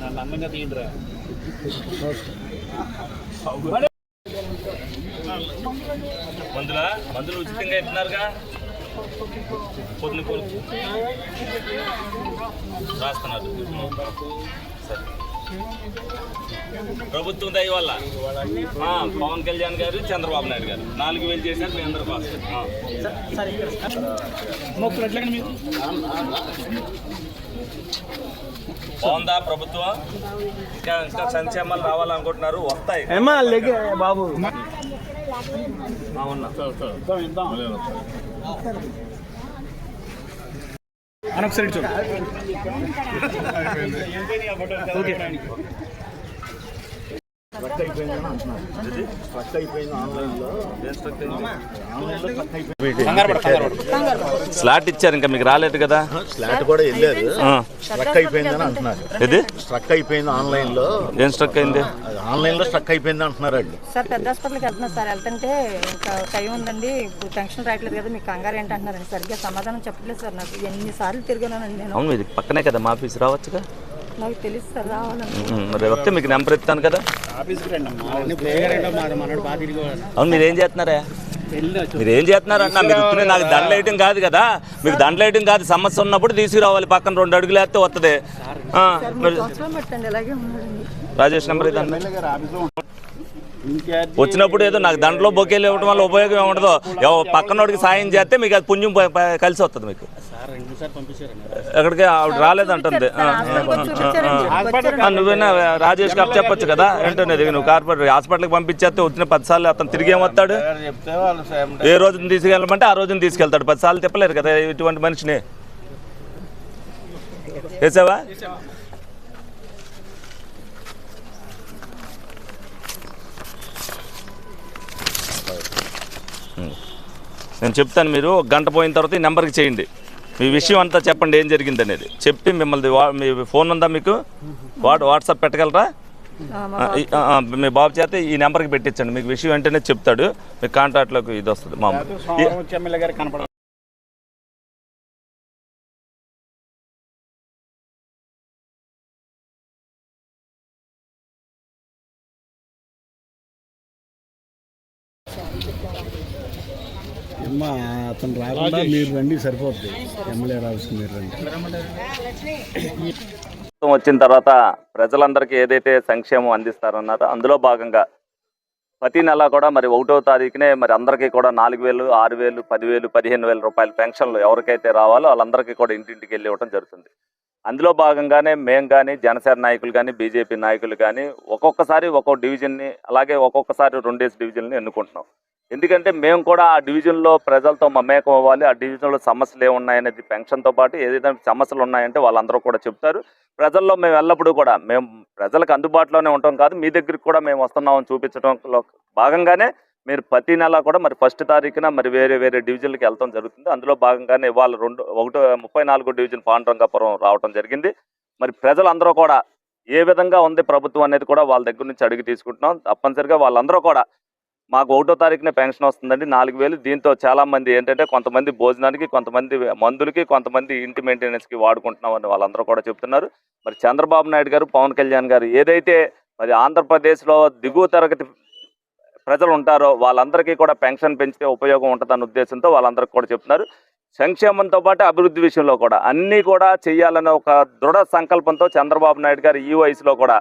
நான் அங்கங்க தீண்டுறேன் మందుల? మందులు ఉచితంగా ఇస్తున్నారుగా? పొద్దున పూలు రాస్తున్నారు. సరే. ప్రభుత్వం దయ వల్ల. ఆ, పవన్ కళ్యాణ్ గారు చంద్రబాబు నాయుడు గారు. నాలుగు వేలు చేశారు మీ అందరూ కోసం బాగుందా ప్రభుత్వం? ఇంకా ఇంకా సంక్షేమాలు రావాలనుకుంటున్నారు. వస్తాయి. బాబు. అవునా అనొకసారి చూడు ఓకే స్లాట్ ఇచ్చారు ఇంకా మీకు రాలేదు కదా? ఫ్లాట్ కూడా వెళ్ళారు. స్ట్రక్ అయిపోయిందని అంటున్నారు. ఇది స్ట్రక్ అయిపోయింది ఆన్లైన్లో ఏం స్ట్రక్ అయింది? ఆన్లైన్లో స్ట్రక్ అయిపోయింది అంటున్నారు వాళ్ళు సార్ పెద్ద హాస్పిటల్కి వెళ్తున్నా సార్. వెళ్తుంటే ఇంకా టైం ఉందండి. ఇప్పుడు పెన్షన్ రాయట్లేదు కదా మీకు కంగారు ఏంటి అంటున్నారండి సరిగ్గా సమాధానం చెప్పట్లేదు సార్ నాకు. ఎన్నిసార్లు తిరిగానండి నేను. అవును ఇది పక్కనే కదా మా ఆఫీస్ రావచ్చుగా. నాకు తెలుసు సార్ రావాలని వస్తే మీకు నెంబర్ ఇస్తాను కదా. అవును మీరు ఏం చేస్తున్నారా? మీరు ఏం చేస్తున్నారు అన్న మీరు ఉత్తినే నాకు దండలు వేయటం కాదు కదా. మీకు దండలు వేయటం కాదు. సమస్య ఉన్నప్పుడు తీసుకురావాలి. పక్కన రెండు అడుగులు వేస్తే వస్తుంది రాజేష్ నెంబర్ ఇదండి వచ్చినప్పుడు ఏదో నాకు దండలో బొకేలు ఇవ్వడం వల్ల ఉపయోగం ఏముండదు పక్కనోడికి సాయం చేస్తే మీకు అది పుణ్యం కలిసి వస్తుంది మీకు. సార్ రెండు సార్లు పంపించారండి. ఎక్కడికి ఆవిడ రాలేదంటుంది. నువ్వేనా రాజేష్ గారు చెప్పొచ్చు కదా? ఏంటనేది నువ్వు కార్పొరేటర్ హాస్పిటల్కి పంపించేస్తే వచ్చిన పది సార్లు అతను తిరిగి ఏమొస్తాడు ఏ రోజున తీసుకెళ్ళమంటే ఆ రోజున తీసుకెళ్తాడు. పది సార్లు తిప్పలేరు కదా ఇటువంటి మనిషిని. వేసావా నేను చెప్తాను మీరు గంట పోయిన తర్వాత ఈ నెంబర్కి చేయండి. మీ విషయం అంతా చెప్పండి ఏం జరిగింది అనేది. చెప్పి మిమ్మల్ని మీ ఫోన్ ఉందా మీకు? వాట్ వాట్సాప్ పెట్టగలరా? ఆ, మా బాబు చేత ఈ నెంబర్కి పెట్టించండి. మీకు విషయం వెంటనే చెప్తాడు. మీ కాంటాక్ట్లోకి ఇది వస్తుంది మా ఎమ్మెల్యే గారు కనపడ అమ్మా అతను రాకుండా మీరు రండి సరిపోద్ది. ఎమ్మెల్యే రావచ్చు మీరు రండి. ప్రభుత్వం వచ్చిన తర్వాత ప్రజలందరికీ ఏదైతే సంక్షేమం అందిస్తారన్నారో అందులో భాగంగా ప్రతి నెల కూడా మరి ఒకటో తారీఖునే మరి అందరికీ కూడా నాలుగు వేలు ఆరు వేలు పదివేలు పదిహేను వేల రూపాయల పెన్షన్లు ఎవరికైతే రావాలో వాళ్ళందరికీ కూడా ఇంటింటికి వెళ్ళి ఇవ్వడం జరుగుతుంది. అందులో భాగంగానే మేము కానీ జనసేన నాయకులు కానీ బీజేపీ నాయకులు కానీ ఒక్కొక్కసారి ఒక్కొక్క డివిజన్ని అలాగే ఒక్కొక్కసారి రెండేసి డివిజన్ని ఎన్నుకుంటున్నాం. ఎందుకంటే మేము కూడా ఆ డివిజన్లో ప్రజలతో మమేకం అవ్వాలి ఆ డివిజన్లో సమస్యలు ఏమున్నాయనేది పెన్షన్తో పాటు ఏదైతే సమస్యలు ఉన్నాయంటే వాళ్ళందరూ కూడా చెప్తారు. ప్రజల్లో మేము ఎల్లప్పుడూ కూడా మేము ప్రజలకు అందుబాటులోనే ఉంటాం కాదు మీ దగ్గరికి కూడా మేము వస్తున్నామని చూపించడంలో భాగంగానే మీరు ప్రతి నెల కూడా మరి ఫస్ట్ తారీఖున మరి వేరే వేరే డివిజన్లకి వెళ్తాం జరుగుతుంది. అందులో భాగంగానే ఇవాళ రెండు ఒకటో ముప్పై నాలుగో డివిజన్ పాండురంగాపురం రావడం జరిగింది. మరి ప్రజలందరూ కూడా ఏ విధంగా ఉంది ప్రభుత్వం అనేది కూడా వాళ్ళ దగ్గర నుంచి అడిగి తీసుకుంటున్నాం. తప్పనిసరిగా వాళ్ళందరూ కూడా మాకు ఒకటో తారీఖున పెన్షన్ వస్తుందండి. నాలుగు వేలు దీంతో చాలామంది ఏంటంటే కొంతమంది భోజనానికి కొంతమంది మందులకి కొంతమంది ఇంటి మెయింటెనెన్స్కి వాడుకుంటున్నామని వాళ్ళందరూ కూడా చెప్తున్నారు. మరి చంద్రబాబు నాయుడు గారు పవన్ కళ్యాణ్ గారు ఏదైతే మరి ఆంధ్రప్రదేశ్లో దిగువ తరగతి ప్రజలు ఉంటారో వాళ్ళందరికీ కూడా పెన్షన్ పెంచితే ఉపయోగం ఉంటుందన్న ఉద్దేశంతో వాళ్ళందరికీ కూడా చెప్తున్నారు. సంక్షేమంతో పాటు అభివృద్ధి విషయంలో కూడా అన్నీ కూడా చేయాలనే ఒక దృఢ సంకల్పంతో చంద్రబాబు నాయుడు గారు ఈ వయసులో కూడా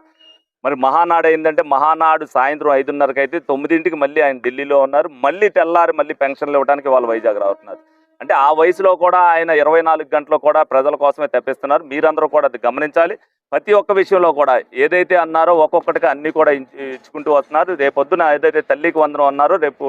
మరి మహానాడు ఏంటంటే మహానాడు సాయంత్రం ఐదున్నరకి అయితే తొమ్మిదింటికి మళ్ళీ ఆయన ఢిల్లీలో ఉన్నారు. మళ్ళీ తెల్లారి మళ్ళీ పెన్షన్లు ఇవ్వడానికి వాళ్ళు వైజాగ్ రావుతున్నారు అంటే ఆ వయసులో కూడా ఆయన ఇరవై నాలుగు గంటలు కూడా ప్రజల కోసమే తెప్పిస్తున్నారు. మీరందరూ కూడా అది గమనించాలి. ప్రతి ఒక్క విషయంలో కూడా ఏదైతే అన్నారో ఒక్కొక్కటిగా అన్ని కూడా ఇచ్చుకుంటూ వస్తున్నారు. రేపొద్దున ఏదైతే తల్లికి వందనం అన్నారో రేపు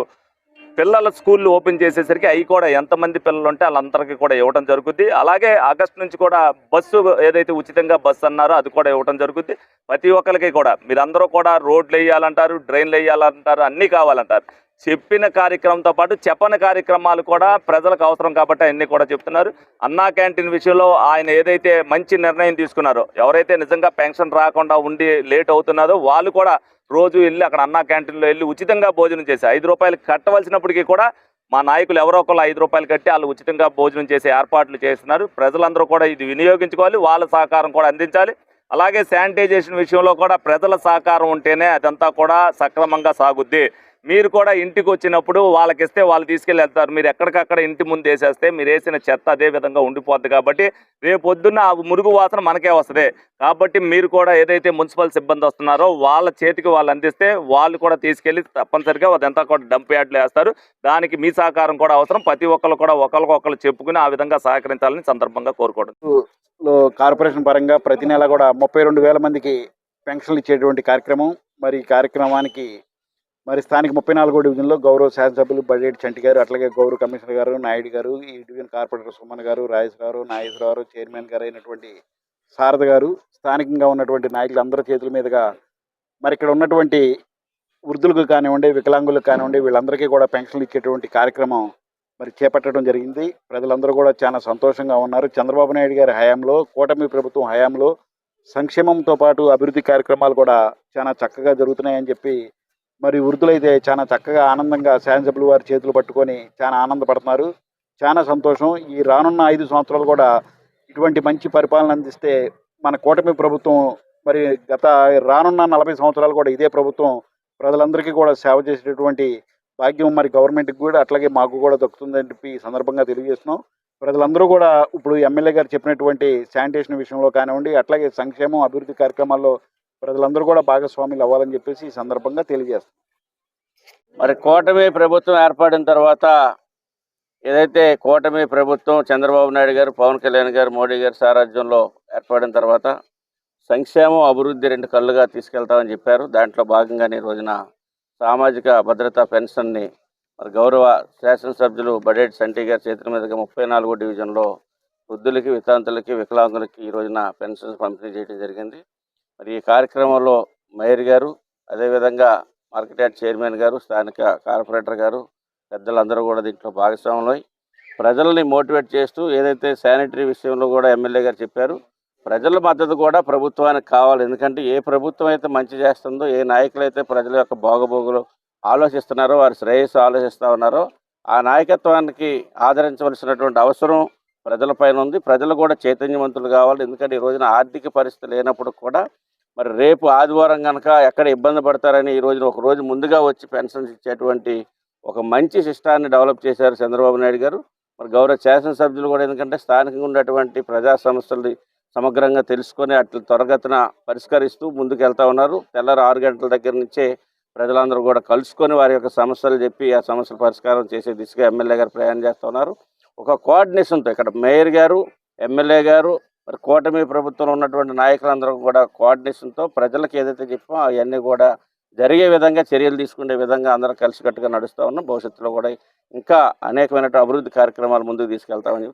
పిల్లల స్కూళ్ళు ఓపెన్ చేసేసరికి అవి కూడా ఎంతమంది పిల్లలు ఉంటే వాళ్ళందరికీ కూడా ఇవ్వడం జరుగుద్ది. అలాగే ఆగస్ట్ నుంచి కూడా బస్సు ఏదైతే ఉచితంగా బస్సు అన్నారో అది కూడా ఇవ్వడం జరుగుద్ది. ప్రతి ఒక్కరికి కూడా మీరందరూ కూడా రోడ్లు వేయాలంటారు డ్రైన్లు వేయాలంటారు అన్నీ కావాలంటారు. చెప్పిన కార్యక్రమంతో పాటు చెప్పని కార్యక్రమాలు కూడా ప్రజలకు అవసరం కాబట్టి అన్నీ కూడా చెప్తున్నారు. అన్నా క్యాంటీన్ విషయంలో ఆయన ఏదైతే మంచి నిర్ణయం తీసుకున్నారో ఎవరైతే నిజంగా పెన్షన్ రాకుండా ఉండి లేట్ అవుతున్నారో వాళ్ళు కూడా రోజు వెళ్ళి అక్కడ అన్నా క్యాంటీన్లో వెళ్ళి ఉచితంగా భోజనం చేసి ఐదు రూపాయలు కట్టవలసినప్పటికీ కూడా మా నాయకులు ఎవరో ఒకళ్ళు ఐదు రూపాయలు కట్టి వాళ్ళు ఉచితంగా భోజనం చేసే ఏర్పాట్లు చేస్తున్నారు. ప్రజలందరూ కూడా ఇది వినియోగించుకోవాలి వాళ్ళ సహకారం కూడా అందించాలి. అలాగే శానిటైజేషన్ విషయంలో కూడా ప్రజల సహకారం ఉంటేనే అదంతా కూడా సక్రమంగా సాగుద్ది. మీరు కూడా ఇంటికి వచ్చినప్పుడు వాళ్ళకి ఇస్తే వాళ్ళు తీసుకెళ్ళి వెళ్తారు. మీరు ఎక్కడికక్కడ ఇంటి ముందు వేసేస్తే మీరు వేసిన చెత్త అదే విధంగా ఉండిపోద్ది కాబట్టి రేపు ఆ మురుగు వాసన మనకే వస్తుంది. కాబట్టి మీరు కూడా ఏదైతే మున్సిపల్ సిబ్బంది వస్తున్నారో వాళ్ళ చేతికి వాళ్ళు అందిస్తే వాళ్ళు కూడా తీసుకెళ్ళి తప్పనిసరిగా అదంతా కూడా డంప్ యార్డ్లు వేస్తారు. దానికి మీ సహకారం కూడా అవసరం. ప్రతి ఒక్కరు కూడా ఒకరికొకరు చెప్పుకుని ఆ విధంగా సహకరించాలని సందర్భంగా కోరుకోవడం. కార్పొరేషన్ పరంగా ప్రతి నెల కూడా ముప్పై రెండు వేల మందికి పెన్షన్లు ఇచ్చేటువంటి కార్యక్రమం. మరి ఈ కార్యక్రమానికి మరి స్థానిక ముప్పై నాలుగో డివిజన్లో గౌరవ శాసనసభ్యులు బడ్జెట్ చంటి గారు అట్లాగే గౌరవ కమిషనర్ గారు నాయుడు గారు ఈ డివిజన్ కార్పొరేటర్ సుమన్ గారు రాజేష్ గారు నాగేశ్వర గారు చైర్మన్ గారు అయినటువంటి శారద గారు స్థానికంగా ఉన్నటువంటి నాయకులు అందరి చేతుల మీదుగా మరి ఇక్కడ ఉన్నటువంటి వృద్ధులకు కానివ్వండి వికలాంగులకు కానివ్వండి వీళ్ళందరికీ కూడా పెన్షన్లు ఇచ్చేటువంటి కార్యక్రమం మరి చేపట్టడం జరిగింది. ప్రజలందరూ కూడా చాలా సంతోషంగా ఉన్నారు. చంద్రబాబు నాయుడు గారి హయాంలో కూటమి ప్రభుత్వం హయాంలో సంక్షేమంతో పాటు అభివృద్ధి కార్యక్రమాలు కూడా చాలా చక్కగా జరుగుతున్నాయని చెప్పి మరి వృద్ధులైతే చాలా చక్కగా ఆనందంగా శాసనసభ్యులు వారి చేతులు పట్టుకొని చాలా ఆనందపడుతున్నారు. చాలా సంతోషం. ఈ రానున్న ఐదు సంవత్సరాలు కూడా ఇటువంటి మంచి పరిపాలన అందిస్తే మన కూటమి ప్రభుత్వం మరి గత రానున్న నలభై సంవత్సరాలు కూడా ఇదే ప్రభుత్వం ప్రజలందరికీ కూడా సేవ చేసేటటువంటి భాగ్యం మరి గవర్నమెంట్కి కూడా అట్లాగే మాకు కూడా దక్కుతుందని చెప్పి ఈ సందర్భంగా తెలియజేస్తున్నాం. ప్రజలందరూ కూడా ఇప్పుడు ఎమ్మెల్యే గారు చెప్పినటువంటి శానిటేషన్ విషయంలో కానివ్వండి అట్లాగే సంక్షేమం అభివృద్ధి కార్యక్రమాల్లో ప్రజలందరూ కూడా భాగస్వాములు అవ్వాలని చెప్పేసి ఈ సందర్భంగా తెలియజేస్తాం. మరి కూటమి ప్రభుత్వం ఏర్పడిన తర్వాత ఏదైతే కూటమి ప్రభుత్వం చంద్రబాబు నాయుడు గారు పవన్ కళ్యాణ్ గారు మోడీ గారు సారాజ్యంలో ఏర్పడిన తర్వాత సంక్షేమం అభివృద్ధి రెండు కళ్ళుగా తీసుకెళ్తామని చెప్పారు. దాంట్లో భాగంగానే ఈ రోజున సామాజిక భద్రత పెన్షన్ని మరి గౌరవ శాసనసభ్యులు బడేట్ సంటి గారి చేతుల మీదుగా ముప్పై నాలుగో డివిజన్లో వృద్ధులకి వితాంతులకి వికలాంగులకి ఈ రోజున పెన్షన్స్ పంపిణీ చేయడం జరిగింది. మరి ఈ కార్యక్రమంలో మేయర్ గారు అదేవిధంగా మార్కెట్ యార్డ్ చైర్మన్ గారు స్థానిక కార్పొరేటర్ గారు పెద్దలందరూ కూడా దీంట్లో భాగస్వాములై ప్రజల్ని మోటివేట్ చేస్తూ ఏదైతే శానిటరీ విషయంలో కూడా ఎమ్మెల్యే గారు చెప్పారు ప్రజల మద్దతు కూడా ప్రభుత్వానికి కావాలి. ఎందుకంటే ఏ ప్రభుత్వం అయితే మంచి చేస్తుందో ఏ నాయకులు అయితే ప్రజల యొక్క బాగోబోగులు ఆలోచిస్తున్నారో వారి శ్రేయస్సు ఆలోచిస్తూ ఉన్నారో ఆ నాయకత్వానికి ఆదరించవలసినటువంటి అవసరం ప్రజలపైన ఉంది. ప్రజలు కూడా చైతన్యవంతులు కావాలి. ఎందుకంటే ఈ రోజున ఆర్థిక పరిస్థితి లేనప్పుడు కూడా మరి రేపు ఆదివారం కనుక ఎక్కడ ఇబ్బంది పడతారని ఈ రోజున ఒక రోజు ముందుగా వచ్చి పెన్షన్స్ ఇచ్చేటువంటి ఒక మంచి సిస్టాన్ని డెవలప్ చేశారు చంద్రబాబు నాయుడు గారు. మరి గౌరవ శాసనసభ్యులు కూడా ఎందుకంటే స్థానికంగా ఉన్నటువంటి ప్రజా సమస్యలు సమగ్రంగా తెలుసుకొని అట్లా త్వరగతిన పరిష్కరిస్తూ ముందుకు వెళ్తా ఉన్నారు. తెల్లారు ఆరు గంటల దగ్గర నుంచే ప్రజలందరూ కూడా కలుసుకొని వారి యొక్క సమస్యలు చెప్పి ఆ సమస్యల పరిష్కారం చేసే దిశగా ఎమ్మెల్యే గారు ప్రయాణం చేస్తూ ఉన్నారు. ఒక కోఆర్డినేషన్తో ఇక్కడ మేయర్ గారు ఎమ్మెల్యే గారు మరి కూటమి ప్రభుత్వంలో ఉన్నటువంటి నాయకులందరూ కూడా కోఆర్డినేషన్తో ప్రజలకు ఏదైతే చెప్పామో అవన్నీ కూడా జరిగే విధంగా చర్యలు తీసుకునే విధంగా అందరం కలిసికట్టుగా నడుస్తూ ఉన్నాం. భవిష్యత్తులో కూడా ఇంకా అనేకమైన అభివృద్ధి కార్యక్రమాలు ముందుకు తీసుకెళ్తామని